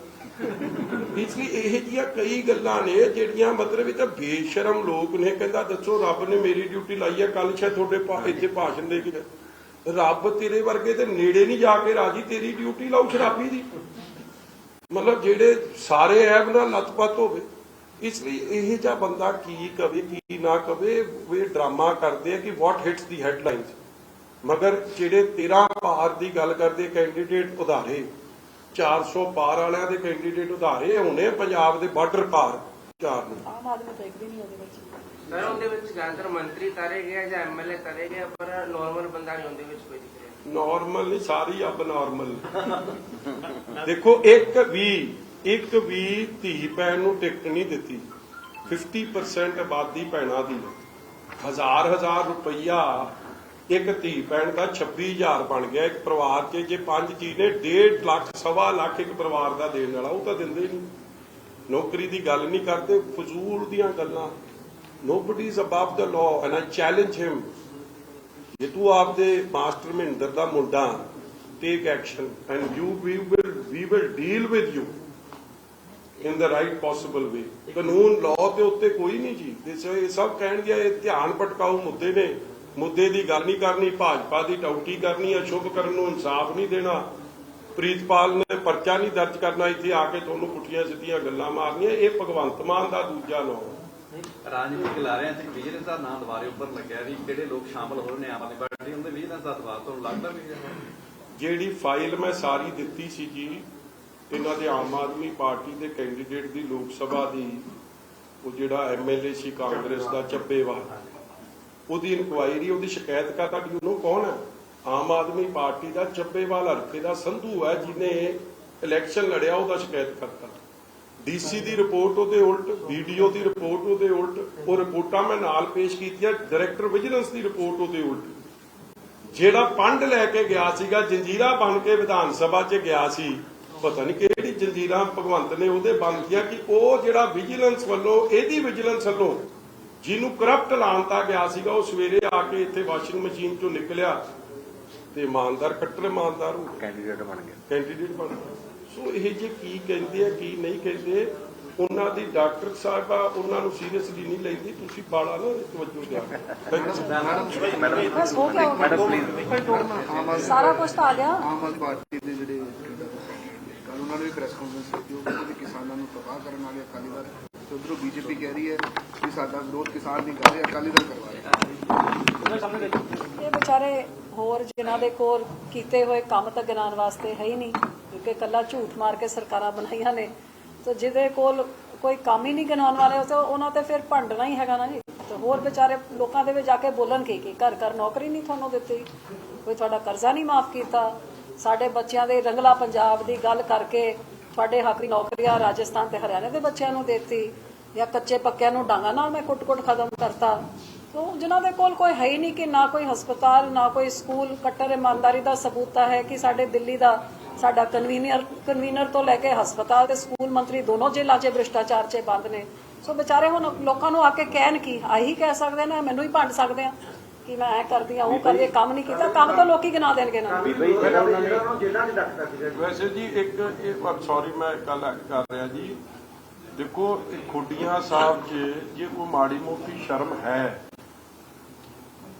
ਇਸ ਲਈ ਇਹ ਜੀਆਂ ਕਈ ਗੱਲਾਂ ਨੇ ਜਿਹੜੀਆਂ ਮਤਲਬ ਇਹ ਤਾਂ ਬੇਸ਼ਰਮ ਲੋਕ ਨੇ। ਕਹਿੰਦਾ ਦੱਸੋ ਰੱਬ ਨੇ ਮੇਰੀ ਡਿਊਟੀ ਲਾਈ ਹੈ ਕੱਲ ਸ਼ਾਇਦ ਤੁਹਾਡੇ ਇੱਥੇ ਭਾਸ਼ਣ ਦੇ ਕੇ। ਰੱਬ ਤੇਰੇ ਵਰਗੇ ਤੇ ਨੇੜੇ ਨਹੀਂ ਜਾ ਕੇ ਰਾਜੀ, ਤੇਰੀ ਡਿਊਟੀ ਲਾਉ ਸ਼ਰਾਬੀ ਦੀ। ਮਤਲਬ ਜਿਹੜੇ ਸਾਰੇ ਐਬ ਨਾਲ ਲੱਤਪੱਤ ਹੋਵੇ, ਇਸ ਲਈ ਇਹ ਜਿਹਾ ਬੰਦਾ ਕੀ ਕਵੇ, ਕੀ ਨਾ ਕਵੇ, ਇਹ ਡਰਾਮਾ ਕਰਦੇ ਆ ਕਿ ਵਾਟ ਹਿਟਸ ਦੀ ਹੈਡਲਾਈਨਸ ਮਗਰ ਜਿਹੜੇ 13 ਪਾਰ ਦੀ ਗੱਲ ਕਰਦੇ ਕੈਂਡੀਡੇਟ ਉਧਾਰੇ 400 ਪਾਰ ਵਾਲਿਆਂ ਦੇ ਕੈਂਡੀਡੇਟ ਉਧਾਰੇ, ਹੋਣੇ ਪੰਜਾਬ ਦੇ ਬਾਰਡਰ ਪਾਰ ਚਾਰ ਨੂੰ। ਆਮ ਆਦਮੀ ਤਾਂ ਇੱਕ ਵੀ ਨਹੀਂ ਉਹਦੇ ਵਿੱਚ। ਸਰ, ਉਹਦੇ ਵਿੱਚ ਜ਼ਿਆਦਾਤਰ ਮੰਤਰੀ ਤਾਰੇ ਗਏ ਜਾਂ ਐਮਐਲਏ ਤਾਰੇ ਗਏ ਪਰ ਨਾਰਮਲ ਬੰਦਾ ਨਹੀਂ ਉਹਦੇ ਵਿੱਚ ਕੋਈ ਦਿਖ ਰਿਹਾ। ਨਾਰਮਲ ਨਹੀਂ, ਸਾਰੀ ਅਬ ਨਾਰਮਲ ਦੇਖੋ, ਇੱਕ ਵੀ ਇੱਕ ਵੀ ਧੀ ਭੈਣ ਨੂੰ ਟਿਕਟ ਨਹੀਂ ਦਿੱਤੀ। 50% ਆਬਾਦੀ ਭੈਣਾਂ ਦੀ ਹਜ਼ਾਰ ਹਜ਼ਾਰ ਰੁਪਈਆ ਇੱਕ ਧੀ ਭੈਣ ਦਾ 26000 ਬਣ ਗਿਆ। ਇੱਕ ਪਰਿਵਾਰ 'ਚ ਜੇ ਪੰਜ ਜੀ ਨੇ 1.5 ਲੱਖ, ਸਵਾ ਲੱਖ ਇੱਕ ਪਰਿਵਾਰ ਦਾ ਦੇਣ ਵਾਲਾ, ਉਹ ਤਾਂ ਦਿੰਦੇ ਨਹੀਂ। ਨੌਕਰੀ ਦੀ ਗੱਲ ਨਹੀਂ ਕਰਦੇ, ਫਜ਼ੂਲ ਦੀਆਂ ਗੱਲਾਂ। Nobody is above the law, and i challenge him. ਜੇ ਤੂੰ ਆਪਦੇ ਮਾਸਟਰ ਮਹਿੰਦਰ ਦਾ ਮੁੰਡਾ take action and you we will we will deal with you in the right possible way ਕਾਨੂੰਨ ਲਾਅ ਦੇ ਉੱਤੇ ਕੋਈ ਨਹੀਂ ਜੀ ਇਹ ਸਭ ਕਹਿਣਗੇ ਇਹ ਧਿਆਨ ਭਟਕਾਊ ਮੁੱਦੇ ਨੇ ਮੁੱਦੇ ਦੀ ਗੱਲ ਨਹੀਂ ਕਰਨੀ ਭਾਜਪਾ ਦੀ ਟੌਟੀ ਕਰਨੀ ਹੈ ਸ਼ੁਭ ਕਰਨ ਨੂੰ ਇਨਸਾਫ ਨਹੀਂ ਦੇਣਾ ਪ੍ਰੀਤਪਾਲ ਨੇ ਪਰਚਾ ਨਹੀਂ ਦਰਜ ਕਰਨਾ ਇੱਥੇ ਆ ਕੇ ਤੁਹਾਨੂੰ ਪੁੱਠੀਆਂ ਸਿੱਧੀਆਂ ਗੱਲਾਂ ਮਾਰਨੀਆਂ ਇਹ ਭਗਵੰਤ ਮਾਨ ਦਾ ਦੂਜਾ ਨਾਮ ਹੈ ਰਾਜਨੀਤੀ ਲਾ ਵਿਜੀਲੈਂਸ ਦਾ ਨਾਂ ਦੁਬਾਰੇ ਉੱਪਰ ਲੱਗਿਆ ਵੀ ਜਿਹੜੇ ਲੋਕ ਸ਼ਾਮਲ ਹੋ ਰਹੇ ਨੇ, ਆਮ ਆਦਮੀ ਪਾਰਟੀ ਉਹਦੇ ਵਿਜੀਲੈਂਸ ਦਾ ਦਬਾਅ ਤੁਹਾਨੂੰ ਲੱਗਦਾ ਵੀ ਜਿਹੜੀ ਫਾਈਲ ਮੈਂ ਸਾਰੀ ਦਿੱਤੀ ਸੀ ਜੀ, ਇਹਨਾਂ ਦੇ ਆਮ ਆਦਮੀ ਪਾਰਟੀ ਦੇ ਕੈਂਡੀਡੇਟ ਦੀ ਲੋਕ ਸਭਾ ਦੀ, ਉਹ ਜਿਹੜਾ ਐਮਐਲਏ ਸੀ ਕਾਂਗਰਸ ਦਾ ਚੱਬੇਵਾਲ ਉਹਦੀ ਇਨਕੁਆਇਰੀ, ਉਹਦੀ ਸ਼ਿਕਾਇਤ ਕਰਤਾ ਤੁਹਾਡੀ, ਉਹਨੂੰ ਕੌਣ ਹੈ? ਆਮ ਆਦਮੀ ਪਾਰਟੀ ਦਾ ਚੱਬੇਵਾਲ ਹਲਕੇ ਦਾ ਸੰਧੂ ਹੈ, ਜਿਹਨੇ ਇਲੈਕਸ਼ਨ ਲੜਿਆ, ਉਹਦਾ ਸ਼ਿਕਾਇਤ ਕਰਤਾ। ਡੀਸੀ ਦੀ ਰਿਪੋਰਟ ਉਹਦੇ ਉਲਟ ਵੀਡੀਓ ਦੀ ਰਿਪੋਰਟ ਉਹਦੇ ਉਲਟ ਉਹ ਰਿਪੋਰਟਾਂ ਮੈਂ ਨਾਲ ਪੇਸ਼ ਕੀਤੀਆਂ ਡਾਇਰੈਕਟਰ ਵਿਜੀਲੈਂਸ ਦੀ ਰਿਪੋਰਟ ਉਹਦੇ ਉਲਟ। ਜਿਹੜਾ ਪੰਡ ਲੈ ਕੇ ਗਿਆ ਸੀਗਾ ਜੰਜੀਰਾ ਬਣ ਕੇ ਵਿਧਾਨ ਸਭਾ 'ਚ ਗਿਆ ਸੀ ਪਤਾ ਨਹੀਂ ਕਿਹੜੀ ਜੰਜੀਰਾ ਭਗਵੰਤ ਨੇ ਉਹਦੇ ਬੰਦੀਆਂ ਕਿ ਉਹ ਜਿਹੜਾ ਵਿਜੀਲੈਂਸ ਵੱਲੋਂ ਇਹਦੀ ਵਿਜੀਲੈਂਸ ਵੱਲੋਂ ਜਿਹਨੂੰ ਕਰਪਟ ਲਾਣਤਾ ਗਿਆ ਸੀਗਾ ਉਹ ਸਵੇਰੇ ਆ ਕੇ ਇੱਥੇ ਵਾਸ਼ਿੰਗ ਮਸ਼ੀਨ 'ਚੋਂ ਨਿਕਲਿਆ ਤੇ ਇਮਾਨਦਾਰ ਕੱਟਰ ਇਮਾਨਦਾਰ ਹੋ ਗਿਆ। ਕੈਂਡੀਡੇਟ ਬਣ ਗਿਆ। ਕੈਂਡੀਡੇਟ ਬਣ ਗਿਆ। ਸੋ ਇਹ ਜੇ ਕੀ ਕਹਿੰਦੇ ਆ ਕੀ ਨਹੀਂ ਕਹਿੰਦੇ ਉਹਨਾਂ ਦੀ ਡਾਕਟਰ ਸਾਹਿਬਾ ਉਹਨਾਂ ਨੂੰ ਸੀਰੀਅਸਲੀ ਨਹੀਂ ਲੈਂਦੀ ਤੁਸੀਂ ਬਾਲਾ ਨਾ ਤਵੱਜੋ ਦਿਆ ਬਸ ਹੋ ਗਿਆ ਹੋ ਮੈਡਮ ਗਿਆ ਪਲੀਜ਼ ਸਾਰਾ ਕੁਝ ਤਾਂ ਆ ਗਿਆ। ਆਮ ਆਦਮੀ ਪਾਰਟੀ ਦੇ ਜਿਹੜੇ ਕੱਲ ਉਹਨਾਂ ਨੇ ਵੀ ਪ੍ਰੈਸ ਕਾਨਫਰੰਸ ਕੀਤੀ ਉਹ ਕਹਿੰਦੇ ਵੀ ਕਿਸਾਨਾਂ ਨੂੰ ਤਬਾਹ ਕਰਨ ਵਾਲੇ ਅਕਾਲੀ ਦਲ। ਤੇ ਉਧਰੋਂ ਬੀਜੇਪੀ ਕਹਿ ਰਹੀ ਹੈ ਕਿ ਸਾਡਾ ਵਿਰੋਧ ਕਿਸਾਨ ਨਹੀਂ ਕਰ ਰਹੇ ਅਕਾਲੀ ਦਲ ਕਰਵਾ ਰਿਹਾ। ਇਹ ਵਿਚਾਰੇ ਹੋਰ ਜਿਨ੍ਹਾਂ ਦੇ ਕੋਲ ਕੀਤੇ ਹੋਏ ਕੰਮ ਤਾਂ ਗਿਣਾਉਣ ਵਾਸਤੇ ਹੈ ਹੀ ਨਹੀਂ। ਕਿਉਂਕਿ ਕੱਲਾ ਝੂਠ ਮਾਰ ਕੇ ਸਰਕਾਰਾਂ ਬਣਾਈਆਂ ਨੇ। ਤੇ ਜਿਹਦੇ ਕੋਲ ਕੋਈ ਕੰਮ ਹੀ ਨਹੀਂ ਗਿਣਾਉਣ ਵਾਲੇ ਉਹ ਉਹਨਾਂ ਤੇ ਫਿਰ ਭੰਡਣਾ ਹੀ ਹੈਗਾ ਨਾ ਜੀ। ਤੇ ਹੋਰ ਵਿਚਾਰੇ ਲੋਕਾਂ ਦੇ ਵਿੱਚ ਜਾ ਕੇ ਬੋਲਣ ਕੀ ਕੀ ਘਰ ਘਰ ਨੌਕਰੀ ਨਹੀਂ ਤੁਹਾਨੂੰ ਦਿੱਤੀ। ਕੋਈ ਤੁਹਾਡਾ ਕਰਜ਼ਾ ਨਹੀਂ ਮਾਫ ਕੀਤਾ। ਸਾਡੇ ਬੱਚਿਆਂ ਦੇ ਰੰਗਲਾ ਪੰਜਾਬ ਦੀ ਗੱਲ ਕਰਕੇ ਤੁਹਾਡੇ ਹੱਕ ਦੀ ਨੌਕਰੀਆਂ ਰਾਜਸਥਾਨ ਤੇ ਹਰਿਆਣਾ ਦੇ ਬੱਚਿਆਂ ਨੂੰ ਦਿੱਤੀ ਜਾਂ ਕੱਚੇ ਪੱਕਿਆਂ ਨੂੰ ਡਾਂਗਾ ਨਾਲ ਮੈਂ ਕੁੱਟ-ਕੁੱਟ ਖਤਮ ਕਰਤਾ। ਸੋ ਜਿਨ੍ਹਾਂ ਦੇ ਕੋਲ ਕੋਈ ਹੈ ਹੀ ਨਹੀਂ ਕਿ ਨਾ ਕੋਈ ਹਸਪਤਾਲ, ਨਾ ਕੋਈ ਸਕੂਲ, ਕੱਟਰ ਇਮਾਨਦਾਰੀ ਦਾ ਸਬੂਤ ਹੈ ਕਿ ਸਾਡੇ ਦਿੱਲੀ ਦਾ ਸਾਡਾ ਕਨਵੀਨਰ ਕਨਵੀਨਰ ਤੋਂ ਲੈ ਕੇ ਹਸਪਤਾਲ ਤੇ ਸਕੂਲ ਮੰਤਰੀ ਦੋਨੋਂ ਜੇਲ੍ਹਾਂ 'ਚ ਭ੍ਰਿਸ਼ਟਾਚਾਰ 'ਚ ਬੰਦ ਨੇ। ਸੋ ਵਿਚਾਰੇ ਹੁਣ ਲੋਕਾਂ ਨੂੰ ਆ ਕੇ ਕਹਿਣ ਕੀ ਆਹੀ ਕਹਿ ਸਕਦੇ ਨੇ ਮੈਨੂੰ ਹੀ ਭੰਡ ਸਕਦੇ ਆ। ਕਿ ਮੈਂ ਐ ਕਰਦੀ ਆ ਉਹ ਕਰਦੀ ਆ, ਕੰਮ ਨਹੀਂ ਕੀਤਾ ਕੰਮ ਤਾਂ ਲੋਕੀ ਗਿਣਾ ਦੇਣਗੇ ਨਾ। ਵੀ ਬਈ ਜਿਹੜਾ ਉਹਨਾਂ ਨੇ ਵੈਸੇ ਜੀ ਇੱਕ ਇਹ ਸੌਰੀ ਮੈਂ ਗੱਲ ਕਰ ਰਿਹਾ ਜੀ। ਦੇਖੋ ਖੁੱਡੀਆਂ ਸਾਹਿਬ 'ਚ ਜੇ ਕੋਈ ਮਾੜੀ ਮੋਟੀ ਸ਼ਰਮ ਹੈ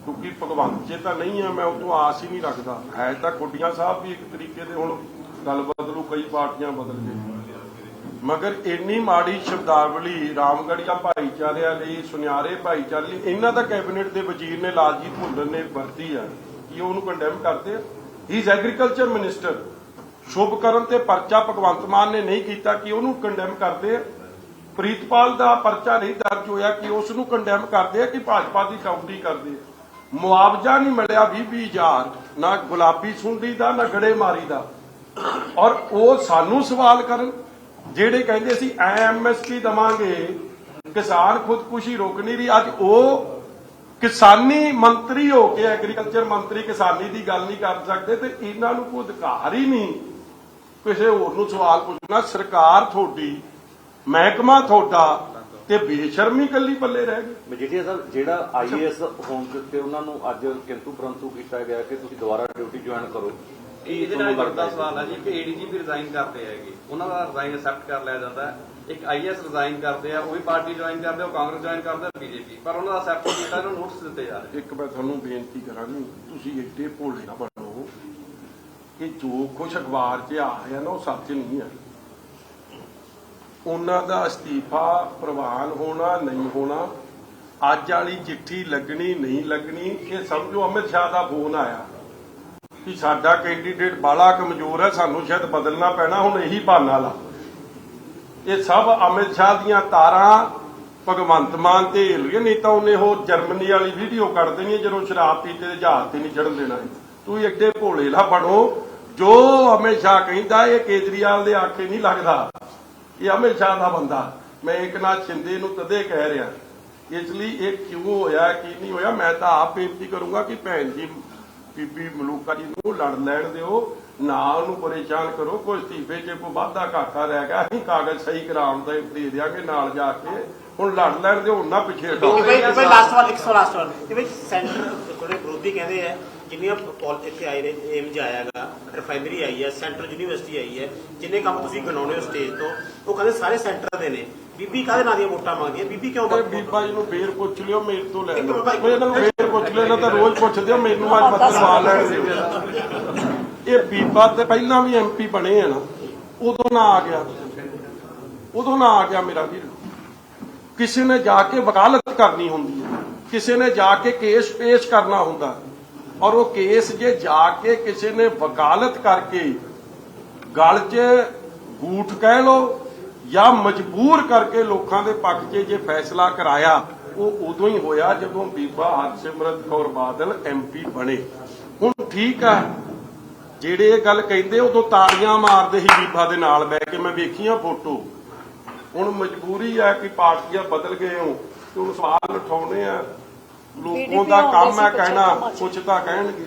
ਕਿਉਂਕਿ ਭਗਵੰਤ ਜੇ ਤਾਂ ਨਹੀਂ ਆ, ਮੈਂ ਉਹ ਤੋਂ ਆਸ ਹੀ ਨਹੀਂ ਰੱਖਦਾ। ਹੈ ਤਾਂ ਖੁੱਡੀਆਂ ਸਾਹਿਬ ਵੀ ਇੱਕ ਤਰੀਕੇ ਦੇ ਹੁਣ ਗੱਲ ਬਦਲੂ ਕਈ ਪਾਰਟੀਆਂ ਬਦਲ ਗਏ ਮਗਰ ਇੰਨੀ ਮਾੜੀ ਸ਼ਬਦਾਵਲੀ ਰਾਮਗੜੀਆ ਭਾਈਚਾਰਿਆਂ ਲਈ ਸੁਨਿਆਰੇ ਭਾਈਚਾਰੇ ਲਈ ਇਹਨਾਂ ਦਾ ਕੈਬਨਿਟ ਦੇ ਵਜ਼ੀਰ ਨੇ ਲਾਲਜੀਤ ਭੁੱਲਰ ਨੇ ਵਰਤੀ ਆ ਕਿ ਉਹਨੂੰ ਕੰਡੈਮ ਕਰਦੇ ਆ। ਹੀ ਇਜ਼ ਐਗਰੀਕਲਚਰ ਮਿਨਿਸਟਰ ਸ਼ੁਭ ਕਰਨ ਤੇ ਪਰਚਾ ਭਗਵੰਤ ਮਾਨ ਨੇ ਨਹੀਂ ਕੀਤਾ ਕਿ ਉਹਨੂੰ ਕੰਡੈਮ ਕਰਦੇ ਆ। ਪ੍ਰੀਤਪਾਲ ਦਾ ਪਰਚਾ ਨਹੀਂ ਦਰਜ ਹੋਇਆ ਕਿ ਉਸ ਨੂੰ ਕੰਡੈਮ ਕਰਦੇ ਆ ਕਿ ਭਾਜਪਾ ਦੀ ਕਾਉਂਟੀ ਕਰਦੇ ਆ। ਮੁਆਵਜ਼ਾ ਨਹੀਂ ਮਿਲਿਆ 20-20000 ਨਾ ਗੁਲਾਬੀ ਸੁੰਡੀ ਦਾ, ਨਾ ਗੜੇਮਾਰੀ ਦਾ। ਔਰ ਉਹ ਸਾਨੂੰ ਸਵਾਲ ਕਰਨ, ਜਿਹੜੇ ਕਹਿੰਦੇ ਸੀ ਐਮਐਸਪੀ ਦਵਾਂਗੇ, ਕਿਸਾਨ ਖੁਦਕੁਸ਼ੀ ਰੋਕ ਨਹੀਂ ਰਹੀ। ਅੱਜ ਉਹ ਕਿਸਾਨੀ ਮੰਤਰੀ ਹੋ ਕੇ, ਐਗਰੀਕਲਚਰ ਮੰਤਰੀ ਕਿਸਾਨੀ ਦੀ ਗੱਲ ਨਹੀਂ ਕਰ ਸਕਦੇ ਤੇ ਇਹਨਾਂ ਨੂੰ ਕੋਈ ਅਧਿਕਾਰ ਹੀ ਨਹੀਂ। ਕਿਸੇ ਹੋਰ ਨੂੰ ਸਵਾਲ ਪੁੱਛਣਾ, ਸਰਕਾਰ ਤੁਹਾਡੀ, ਮਹਿਕਮਾ ਤੁਹਾਡਾ ਤੇ ਬੇਸ਼ਰਮੀ ਕੱਲੀ ਪੱਲੇ ਰਹਿ ਗਈ। ਮਜੀਠੀਆ ਸਾਹਿਬ ਜਿਹੜਾ ਆਈਏਐਸ ਹੋਣ ਦੇ ਉੱਤੇ ਉਹਨਾਂ ਨੂੰ ਅੱਜ ਕਿੰਤੂ ਪਰੰਤੂ ਕੀਤਾ ਗਿਆ ਕਿ ਤੁਸੀਂ ਦੁਬਾਰਾ ਡਿਊਟੀ ਜੁਆਇਨ ਕਰੋ। ਇਹਦੇ ਨਾਲ ਲੱਗਦਾ ਸਵਾਲ ਹੈ ਜੀ? ਕਿ ਏਡੀਜੀਪੀ ਰਿਜ਼ਾਈਨ ਕਰਦੇ ਹੈਗੇ। ਉਹਨਾਂ ਦਾ ਰਿਜ਼ਾਈਨ ਐਕਸੈਪਟ ਕਰ ਲਿਆ ਜਾਂਦਾ ਇੱਕ ਆਈਐਸ ਰਿਜ਼ਾਈਨ ਕਰਦੇ ਆ ਉਹ ਵੀ ਪਾਰਟੀ ਜੁਆਇਨ ਕਰਦੇ ਆ ਉਹ ਕਾਂਗਰਸ ਜੁਆਇਨ ਕਰਦੇ ਆ ਬੀਜੇਪੀ ਪਰ ਉਹਨਾਂ ਦਾ ਐਕਸੈਪਟ ਕੀਤਾ ਇਹਨਾਂ ਨੂੰ ਨੋਟਿਸ ਦਿੱਤੇ ਜਾ ਰਹੇ ਇੱਕ ਮੈਂ ਤੁਹਾਨੂੰ ਬੇਨਤੀ ਕਰਾਂਗੀ ਤੁਸੀਂ ਏਡੇ ਭੋਲੇ ਨਾ ਬਣੋ ਕਿ ਜੋ ਕੁਛ ਅਖਬਾਰ 'ਚ ਆ ਰਿਹਾ ਨਾ ਉਹ ਸੱਚ ਨਹੀਂ ਹੈ। ਉਹਨਾਂ ਦਾ ਅਸਤੀਫਾ ਪ੍ਰਵਾਨ ਹੋਣਾ ਨਹੀਂ ਹੋਣਾ, ਅੱਜ ਵਾਲੀ ਚਿੱਠੀ ਲੱਗਣੀ ਨਹੀਂ ਲੱਗਣੀ, ਇਹ ਸਮਝੋ ਅਮਿਤ ਸ਼ਾਹ ਦਾ ਫੋਨ ਆਇਆ ਕਿ ਸਾਡਾ ਕੈਂਡੀਡੇਟ ਬਾਲਾ ਕਮਜ਼ੋਰ ਹੈ, ਸਾਨੂੰ ਸ਼ਾਇਦ ਬਦਲਣਾ ਪੈਣਾ, ਹੁਣ ਇਹੀ ਬਹਾਨਾ ਲਾ। ਇਹ ਸਭ ਅਮਿਤ ਸ਼ਾਹ ਦੀਆਂ ਤਾਰਾਂ ਭਗਵੰਤ ਮਾਨ ਤੇ ਹਿੱਲ ਗਏ ਨਹੀਂ ਤਾਂ ਉਹਨੇ ਉਹ ਜਰਮਨੀ ਵਾਲੀ ਵੀਡੀਓ ਕੱਢ ਦੇਣੀ ਹੈ, ਜਦੋਂ ਸ਼ਰਾਬ ਪੀਤੇ ਦੇ ਜਹਾਜ਼ ਤੇ ਨਹੀਂ ਚੜਨ ਦੇਣਾ ਹੈ। ਤੂੰ ਐਡੇ ਭੋਲੇ ਨਾ ਬਣੋ, ਜੋ ਅਮਿਤ ਸ਼ਾਹ ਕਹਿੰਦਾ, ਇਹ ਕੇਜਰੀਵਾਲ ਦੇ ਆਖੇ ਨਹੀਂ ਲੱਗਦਾ। ਇਹ ਹਮੇਸ਼ਾ ਦਾ ਬੰਦਾ। ਮੈਂ ਏਕਨਾਥ ਸ਼ਿੰਦੇ ਨੂੰ ਕਦੇ ਕਹਿ ਰਿਹਾ। ਇਸ ਲਈ ਇਹ ਕਿਉਂ ਹੋਇਆ, ਕੀ ਨਹੀਂ ਹੋਇਆ, ਮੈਂ ਤਾਂ ਆਪ ਬੇਨਤੀ ਕਰੂੰਗਾ ਕਿ ਭੈਣ ਜੀ, ਬੀਬੀ ਮਲੂਕਾ ਜੀ ਨੂੰ ਲੜ ਲੈਣ ਦਿਓ। ਨਾ ਉਹਨੂੰ ਪਰੇਸ਼ਾਨ ਕਰੋ। ਕੋਈ ਅਸਤੀਫੇ 'ਚ ਕੋਈ ਵਾਧਾ ਘਾਟਾ ਰਹਿ ਗਿਆ, ਅਸੀਂ ਕਾਗਜ਼ ਸਹੀ ਕਰਾਉਣ ਦਾ ਦੇ ਦਿਆਂਗੇ ਨਾਲ ਜਾ ਕੇ। ਹੁਣ ਲੜ ਲੈਣ ਦਿਓ ਨਾ ਪਿੱਛੇ ਹਟਾਓ। ਲਾਸਟ ਵਾਰ ਇੱਕ ਲਾਸਟ ਵਾਰ ਇਹ ਵਿੱਚ ਸੈਂਟਰ ਥੋੜੇ ਵਿਰੋਧੀ ਕਹਿੰਦੇ ਆ, ਜਿੰਨੀਆਂ ਇੱਥੇ ਆਏ ਨੇ ਏਮ ਆਇਆਗਾ ਰਿਫਾਈਨਰੀ ਆਈ ਹੈ ਸੈਂਟਰਲ ਯੂਨੀਵਰਸਿਟੀ ਆਈ ਹੈ ਜਿੰਨੇ ਕੰਮ ਤੁਸੀਂ ਗਣਾਉਣੇ ਹੋ ਸਟੇਜ ਤੋਂ ਉਹ ਕਹਿੰਦੇ ਸਾਰੇ ਸੈਂਟਰ ਦੇ ਨੇ। ਬੀਬੀ ਕਾਹਦੇ ਨਾਂ ਦੀਆਂ ਵੋਟਾਂ ਮੰਗਦੀ ਹੈ ਬੀਬੀ ਕਿਉਂ ਤੇ ਮੰਗ- ਬੀਬਾ ਜੀ ਨੂੰ ਫੇਰ ਪੁੱਛ ਲਿਓ ਮੇਰੇ ਤੋਂ ਲੈ ਲਓ। ਕੋਈ ਇਹਨਾਂ ਨੂੰ ਫੇਰ ਪੁੱਛ ਲਿਓ ਇਹਨਾਂ ਤਾਂ ਰੋਜ਼ ਪੁੱਛਦੇ ਹੋ ਮੈਨੂੰ ਅੱਜ ਮਤਲਬ ਸਵਾਲ ਲੈਣ ਦਿਓ। ਇਹ ਬੀਬਾ ਤੇ ਪਹਿਲਾਂ ਵੀ ਐਮਪੀ ਬਣੇ ਆ ਨਾ ਉਦੋਂ ਨਾ ਆ ਗਿਆ। ਉਦੋਂ ਨਾ ਆ ਗਿਆ ਮੇਰਾ ਵੀਰ। ਕਿਸੇ ਨੇ ਜਾ ਕੇ ਵਕਾਲਤ ਕਰਨੀ ਹੁੰਦੀ ਹੈ। ਕਿਸੇ ਨੇ ਜਾ ਕੇ ਕੇਸ ਪੇਸ਼ ਕਰਨਾ ਹੁੰਦਾ। ਔਰ ਉਹ ਕੇਸ ਜੇ ਜਾ ਕੇ ਕਿਸੇ ਨੇ ਵਕਾਲਤ ਕਰਕੇ ਗਲ 'ਚ ਗੂਠ ਕਹਿ ਲੋ ਜਾਂ ਮਜਬੂਰ ਕਰਕੇ ਲੋਕਾਂ ਦੇ ਪੱਖ 'ਚ ਜੇ ਫੈਸਲਾ ਕਰਾਇਆ, ਉਹ ਉਦੋਂ ਹੀ ਹੋਇਆ ਜਦੋਂ ਬੀਬਾ ਹਰਸਿਮਰਤ ਕੌਰ ਬਾਦਲ ਐਮਪੀ ਬਣੇ। ਹੁਣ ਠੀਕ ਆ, ਜਿਹੜੇ ਇਹ ਗੱਲ ਕਹਿੰਦੇ ਉਦੋਂ ਤਾੜੀਆਂ ਮਾਰਦੇ ਸੀ ਬੀਬਾ ਦੇ ਨਾਲ ਬਹਿ ਕੇ, ਮੈਂ ਵੇਖੀਆਂ ਫੋਟੋ। ਹੁਣ ਮਜਬੂਰੀ ਆ ਕਿ ਪਾਰਟੀਆਂ ਬਦਲ ਗਏ ਹੋ ਤੇ ਹੁਣ ਸਵਾਲ ਉਠਾਉਣੇ ਆ ਲੋਕਾਂ ਦਾ ਕੰਮ ਹੈ ਕਹਿਣਾ। ਕੁਛ ਤਾਂ ਕਹਿਣਗੇ